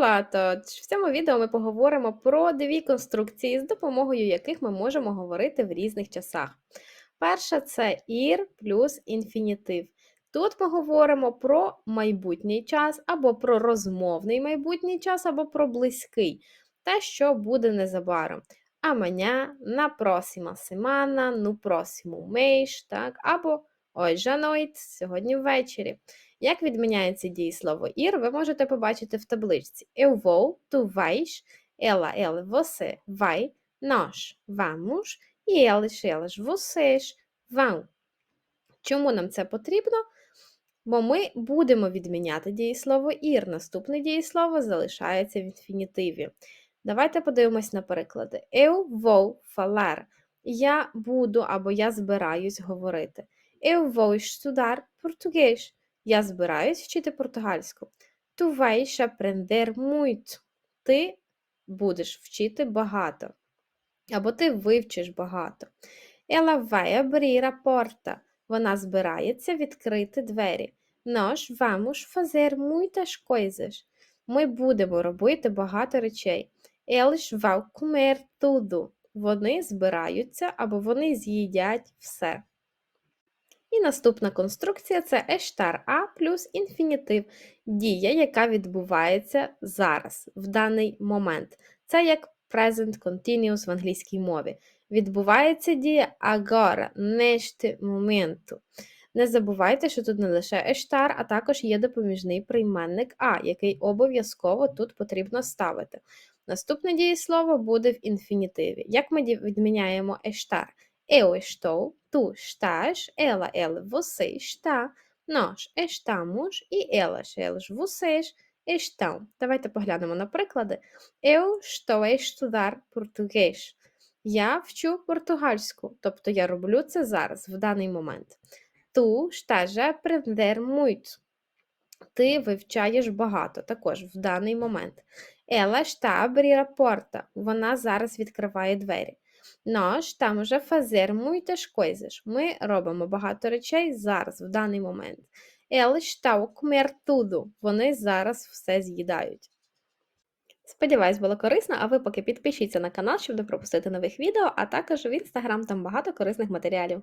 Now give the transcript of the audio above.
Hola! Тож в цьому відео ми поговоримо про дві конструкції, з допомогою яких ми можемо говорити в різних часах. Перша це ir плюс інфінітив. Тут ми говоримо про майбутній час, або про розмовний майбутній час, або про близький, те, що буде незабаром. Amanhã, na próxima semana, no próximo mês, так? або hoje à сьогодні ввечері. Як відміняється дієслово ir, ви можете побачити в табличці. Eu vou, tu vais, ela, ela, você vai, nós vamos e elas. Чому нам це потрібно? Бо ми будемо відміняти дієслово ir. Наступне дієслово залишається в інфінітиві. Давайте подивимось на приклади. Eu vou falar. Я буду або я збираюсь говорити. Eu vou estudar português. Я збираюсь вчити португальську. Tu vais aprender muito. Ти будеш вчити багато. Або ти вивчиш багато. Ela vai abrir a porta. Вона збирається відкрити двері. Nós vamos fazer muitas coisas. Ми будемо робити багато речей. Eles vão comer tudo. Вони збираються або вони з'їдять все. І наступна конструкція це ештар А плюс інфінітив, дія, яка відбувається зараз, в даний момент. Це як present continuous в англійській мові. Відбувається дія agora, neste momento. Не забувайте, що тут не лише ештар, а також є допоміжний прийменник А, який обов'язково тут потрібно ставити. Наступне дієслово буде в інфінітиві. Як ми відміняємо ештар? Eu estou, tu estás, ela, ela, você está, nós estamos і elas, elas, vocês estão. Давайте поглянемо на приклади. Eu estou a estudar português. Я вчу португальську, тобто я роблю це зараз, в даний момент. Tu estás a aprender muito. Ти вивчаєш багато, також в даний момент. Ela está a abrir. Вона зараз відкриває двері. Nós estamos a fazer muitas coisas. Ми робимо багато речей зараз, в даний момент. Eles estão a comer. Вони зараз все з'їдають. Сподіваюсь, було корисно, а ви поки підпишіться на канал, щоб не пропустити нових відео, а також в інстаграм там багато корисних матеріалів.